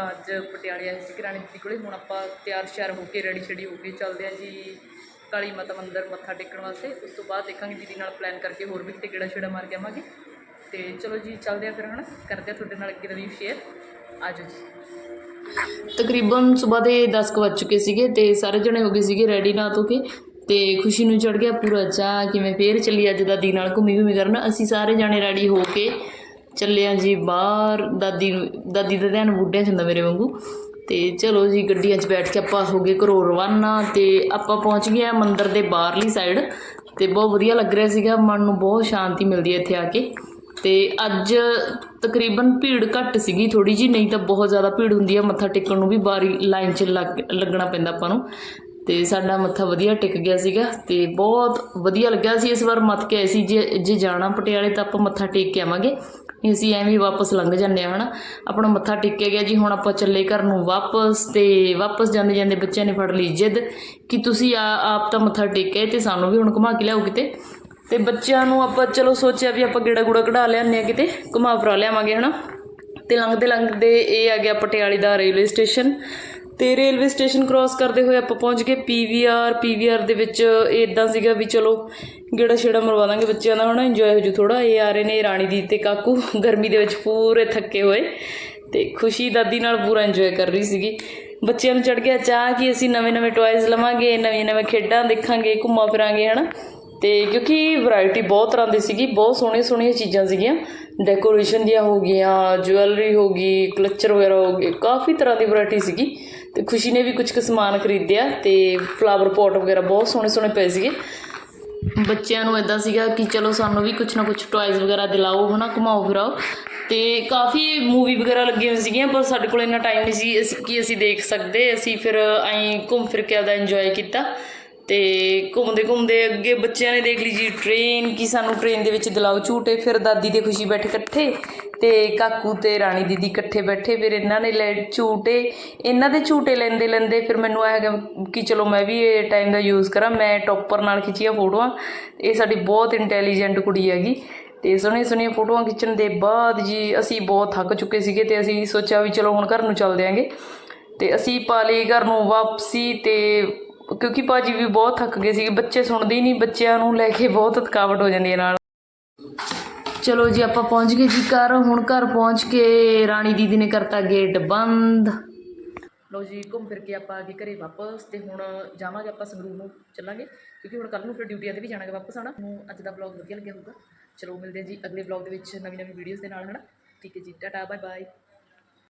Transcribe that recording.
ਅੱਜ ਪਟਿਆਲੇ ਆਏ ਸੀ ਕਿਰਾਣੇ ਦੀ ਕੋਲੇ। ਹੁਣ ਆਪਾਂ ਤਿਆਰ ਸ਼ਿਆਰ ਹੋ ਕੇ ਰੈਡੀ ਸ਼ੈਡੀ ਹੋ ਕੇ ਚੱਲਦੇ ਹਾਂ ਜੀ ਕਾਲੀ ਮਾਤਾ ਮੰਦਿਰ ਮੱਥਾ ਟੇਕਣ ਵਾਸਤੇ। ਉਸ ਤੋਂ ਬਾਅਦ ਦੇਖਾਂਗੇ ਦੀਦੀ ਨਾਲ ਪਲਾਨ ਕਰਕੇ ਹੋਰ ਵੀ ਕਿਤੇ ਕਿਹੜਾ ਛੇੜਾ ਮਾਰ ਕੇ ਆਵਾਂਗੇ। ਤੇ ਚਲੋ ਜੀ, ਚੱਲਦੇ ਹਾਂ ਫਿਰ ਹੁਣ। ਕਰਦੇ ਹਾਂ ਤੁਹਾਡੇ ਨਾਲ ਅੱਗੇ ਰਿਵਿਊ ਸ਼ੇਅਰ ਆਜੋ ਜੀ। ਤਕਰੀਬਨ ਸਵੇਰ ਦੇ 10 ਕੁ ਵੱਜ ਚੁੱਕੇ ਸੀਗੇ ਤੇ ਸਾਰੇ ਜਣੇ ਹੋ ਗਏ ਸੀਗੇ ਰੈਡੀ ਨਾ ਧੋ ਕੇ। ਤੇ ਖੁਸ਼ੀ ਨੂੰ ਚੜ ਗਿਆ ਪੂਰਾ ਚਾਹ ਕਿਵੇਂ ਫੇਰ ਚੱਲੀ ਅੱਜ ਦਾਦੀ ਨਾਲ ਘੁੰਮੀ ਘੁੰਮੀ ਕਰਨ। ਅਸੀਂ ਸਾਰੇ ਜਣੇ ਰੈਡੀ ਹੋ ਕੇ ਚੱਲਿਆ ਜੀ ਬਾਹਰ। ਦਾਦੀ ਨੂੰ ਦਾਦੀ ਦਾ ਧਿਆਨ ਬੁੱਢਿਆਂ 'ਚ ਹੁੰਦਾ ਮੇਰੇ ਵਾਂਗੂ। ਅਤੇ ਚਲੋ ਜੀ ਗੱਡੀਆਂ 'ਚ ਬੈਠ ਕੇ ਆਪਾਂ ਹੋ ਗਏ ਘਰੋਂ ਰਵਾਨਾ। ਅਤੇ ਆਪਾਂ ਪਹੁੰਚ ਗਏ ਆ ਮੰਦਿਰ ਦੇ ਬਾਹਰਲੀ ਸਾਈਡ ਅਤੇ ਬਹੁਤ ਵਧੀਆ ਲੱਗ ਰਿਹਾ ਸੀਗਾ। ਮਨ ਨੂੰ ਬਹੁਤ ਸ਼ਾਂਤੀ ਮਿਲਦੀ ਹੈ ਇੱਥੇ ਆ ਕੇ। ਅਤੇ ਅੱਜ ਤਕਰੀਬਨ ਭੀੜ ਘੱਟ ਸੀਗੀ ਥੋੜ੍ਹੀ ਜੀ ਨਹੀਂ ਤਾਂ ਬਹੁਤ ਜ਼ਿਆਦਾ ਭੀੜ ਹੁੰਦੀ ਆ। ਮੱਥਾ ਟੇਕਣ ਨੂੰ ਵੀ ਬਾਰੀ ਲਾਈਨ 'ਚ ਲੱਗ ਲੱਗਣਾ ਪੈਂਦਾ ਆਪਾਂ ਨੂੰ। ਅਤੇ ਸਾਡਾ ਮੱਥਾ ਵਧੀਆ ਟਿਕ ਗਿਆ ਸੀਗਾ ਅਤੇ ਬਹੁਤ ਵਧੀਆ ਲੱਗਿਆ ਸੀ ਇਸ ਵਾਰ ਮੱਥ ਕੇ ਆਏ ਸੀ ਜੇ ਜੇ ਜਾਣਾ ਪਟਿਆਲੇ ਤਾਂ ਆਪਾਂ ਮੱਥਾ ਟੇਕ ਕੇ ਆਵਾਂਗੇ। ਨਹੀਂ, ਅਸੀਂ ਐਵੇਂ ਵਾਪਸ ਲੰਘ ਜਾਂਦੇ ਆ ਹਨਾ। ਆਪਣਾ ਮੱਥਾ ਟੇਕਿਆ ਗਿਆ ਜੀ, ਹੁਣ ਆਪਾਂ ਚੱਲੇ ਘਰ ਨੂੰ ਵਾਪਸ ਤੇ ਵਾਪਸ ਜਾਂਦੇ ਜਾਂਦੇ ਬੱਚਿਆਂ ਨੇ ਫੜ ਲਈ ਜਿੱਦ ਕਿ ਤੁਸੀਂ ਆ, ਆਪ ਤਾਂ ਮੱਥਾ ਟੇਕਿਆ ਤੇ ਸਾਨੂੰ ਵੀ ਹੁਣ ਘੁਮਾ ਕੇ ਲਿਆਓ ਕਿਤੇ। ਤੇ ਬੱਚਿਆਂ ਨੂੰ ਆਪਾਂ ਚਲੋ ਸੋਚਿਆ ਵੀ ਆਪਾਂ ਗੇੜਾ ਗੂੜਾ ਕਢਾ ਲਿਆਉਂਦੇ ਆ ਕਿਤੇ ਘੁਮਾ ਫਰਾ ਲਿਆਵਾਂਗੇ, ਹਨਾ। ਤੇ ਲੰਘਦੇ ਲੰਘਦੇ ਇਹ ਆ ਗਿਆ ਪਟਿਆਲੇ ਦਾ ਰੇਲਵੇ ਸਟੇਸ਼ਨ। ਤੇ ਰੇਲਵੇ ਸਟੇਸ਼ਨ ਕ੍ਰਾਸ ਕਰਦੇ ਹੋਏ ਆਪਾਂ ਪਹੁੰਚ ਗਏ ਪੀਵੀਆਰ ਪੀਵੀਆਰ ਦੇ ਵਿੱਚ ਇਦਾਂ ਸੀਗਾ ਵੀ ਚਲੋ ਗੇੜਾ ਛੇੜਾ ਮਰਵਾ ਦਾਂਗੇ ਬੱਚਿਆਂ ਦਾ, ਹਨਾ ਇੰਜੋਏ ਹੋ ਜੂ ਥੋੜਾ ਇਹ ਆ ਰਹੇ ਨੇ ਰਾਣੀ ਦੀ ਤੇ ਕਾਕੂ, ਗਰਮੀ ਦੇ ਵਿੱਚ ਪੂਰੇ ਥੱਕੇ ਹੋਏ ਤੇ ਖੁਸ਼ੀ ਦਾਦੀ ਨਾਲ ਪੂਰਾ ਇੰਜੋਏ ਕਰ ਰਹੀ ਸੀਗੀ। ਬੱਚਿਆਂ ਨੂੰ ਚੜ ਗਿਆ ਚਾਹ ਕਿ ਅਸੀਂ ਨਵੇਂ ਨਵੇਂ ਟੌਇਜ਼ ਲਵਾਂਗੇ ਨਵੀਆਂ ਨਵੇਂ ਖੇਡਾਂ ਦੇਖਾਂਗੇ, ਘੁੰਮਾ ਫਿਰਾਂਗੇ, ਹਨਾ। ਤੇ ਕਿਉਂਕਿ ਵੈਰਾਈਟੀ ਬਹੁਤ ਤਰ੍ਹਾਂ ਦੀ ਸੀਗੀ, ਬਹੁਤ ਸੋਹਣੀਆਂ ਸੋਹਣੀਆਂ ਚੀਜ਼ਾਂ ਸੀਗੀਆਂ। ਡੈਕੋਰੇਸ਼ਨ ਦੀਆਂ ਹੋ ਗਈਆਂ ਜੁਐਲਰੀ ਹੋ ਗਈ ਕਲਚਰ ਵਗੈਰਾ ਹੋ ਗਏ ਕਾਫੀ ਤਰ੍ਹਾਂ ਦੀ ਵੈਰਾਈਟੀ ਸੀਗੀ। ਤੇ ਖੁਸ਼ੀ ਨੇ ਵੀ ਕੁਝ ਕੁ ਸਮਾਨ ਖਰੀਦਿਆ ਤੇ ਫਲਾਵਰ ਪੋਟ ਵਗੈਰਾ ਬਹੁਤ ਸੋਹਣੇ ਸੋਹਣੇ ਪਏ ਸੀਗੇ। ਬੱਚਿਆਂ ਨੂੰ ਇਦਾਂ ਸੀਗਾ ਕਿ ਚਲੋ ਸਾਨੂੰ ਵੀ ਕੁਝ ਨਾ ਕੁਝ ਟੌਇਜ਼ ਵਗੈਰਾ ਦਿਲਾਓ, ਹਨਾ, ਘੁਮਾਓ, ਫਿਰਾਓ। ਤੇ ਕਾਫੀ ਮੂਵੀ ਵਗੈਰਾ ਲੱਗੀਆਂ ਹੋਈਆਂ ਸੀਗੀਆਂ, ਪਰ ਸਾਡੇ ਕੋਲ ਇੰਨਾ ਟਾਈਮ ਨਹੀਂ ਸੀ ਕਿ ਅਸੀਂ ਦੇਖ ਸਕਦੇ। ਅਸੀਂ ਫਿਰ ਐਂ ਘੁੰਮ ਫਿਰ ਕੇ ਆਪਦਾ ਇੰਜੋਏ ਕੀਤਾ। ਤੇ ਘੁੰਮਦੇ ਘੁੰਮਦੇ ਅੱਗੇ ਬੱਚਿਆਂ ਨੇ ਦੇਖ ਲਈ ਜੀ ਟ੍ਰੇਨ ਕਿ ਸਾਨੂੰ ਟ੍ਰੇਨ ਦੇ ਵਿੱਚ ਦਿਲਾਓ ਝੂਟੇ, ਫਿਰ ਦਾਦੀ ਦੇ ਖੁਸ਼ੀ ਬੈਠੇ ਇਕੱਠੇ ਤੇ ਕਾਕੂ ਤੇ ਰਾਣੀ ਦੀਦੀ ਇਕੱਠੇ ਬੈਠੇ, ਫਿਰ ਇਹਨਾਂ ਨੇ ਲੈ ਝੂਟੇ, ਇਹਨਾਂ ਦੇ ਝੂਟੇ ਲੈਂਦੇ ਲੈਂਦੇ ਫਿਰ ਮੈਨੂੰ ਆਇਆ ਕਿ ਚਲੋ ਮੈਂ ਵੀ ਇਹ ਟਾਈਮ ਦਾ ਯੂਜ਼ ਕਰਾਂ, ਮੈਂ ਟੌਪਰ ਨਾਲ ਖਿੱਚੀਆਂ ਫੋਟੋਆਂ, ਇਹ ਸਾਡੀ ਬਹੁਤ ਇੰਟੈਲੀਜੈਂਟ ਕੁੜੀ ਹੈਗੀ ਤੇ ਸੋਹਣੀਆਂ ਸੋਹਣੀਆਂ ਫੋਟੋਆਂ ਖਿੱਚਣ ਦੇ ਬਾਅਦ ਜੀ ਅਸੀਂ ਬਹੁਤ ਥੱਕ ਚੁੱਕੇ ਸੀਗੇ ਤੇ ਅਸੀਂ ਸੋਚਿਆ ਵੀ ਚਲੋ ਹੁਣ ਘਰ ਨੂੰ ਚੱਲਦੇ ਆਂਗੇ ਤੇ ਅਸੀਂ ਪਾ ਲਈ ਘਰ ਨੂੰ ਵਾਪਸੀ ਤੇ ਕਿਉਂਕਿ ਭਾਜੀ ਵੀ ਬਹੁਤ ਥੱਕ ਗਏ ਸੀਗੇ, ਬੱਚੇ ਸੁਣਦੇ ਹੀ ਨਹੀਂ, ਬੱਚਿਆਂ ਨੂੰ ਲੈ ਕੇ ਬਹੁਤ ਥਕਾਵਟ ਹੋ ਜਾਂਦੀ ਹੈ ਨਾਲ। ਚਲੋ ਜੀ, ਆਪਾਂ ਪਹੁੰਚ ਗਏ ਜੀ ਘਰ, ਹੁਣ ਘਰ ਪਹੁੰਚ ਕੇ ਰਾਣੀ ਦੀਦੀ ਨੇ ਕਰਤਾ ਗੇਟ ਬੰਦ। ਲੋ ਜੀ, ਘੁੰਮ ਫਿਰ ਕੇ ਆਪਾਂ ਆ ਗਏ ਘਰੇ ਵਾਪਸ ਤੇ ਹੁਣ ਜਾਵਾਂਗੇ ਆਪਾਂ ਸੰਗਰੂਰ ਨੂੰ ਚੱਲਾਂਗੇ, ਕਿਉਂਕਿ ਹੁਣ ਕੱਲ ਨੂੰ ਫਿਰ ਡਿਊਟੀਆਂ ਤੇ ਵੀ ਜਾਣਾਗੇ ਵਾਪਸ ਆਣਾ ਨੂੰ ਅੱਜ ਦਾ ਵਲੌਗ ਵਧੀਆ ਲੱਗਿਆ ਹੋਊਗਾ। ਚਲੋ ਮਿਲਦੇ ਹਾਂ ਜੀ ਅਗਲੇ ਵਲੌਗ ਦੇ ਵਿੱਚ ਨਵੀਂ ਨਵੀਂ ਵੀਡੀਓਜ਼ ਦੇ ਨਾਲ, ਹਨਾ? ਠੀਕ ਹੈ ਜੀ, ਟਾਟਾ ਬਾਏ ਬਾਏ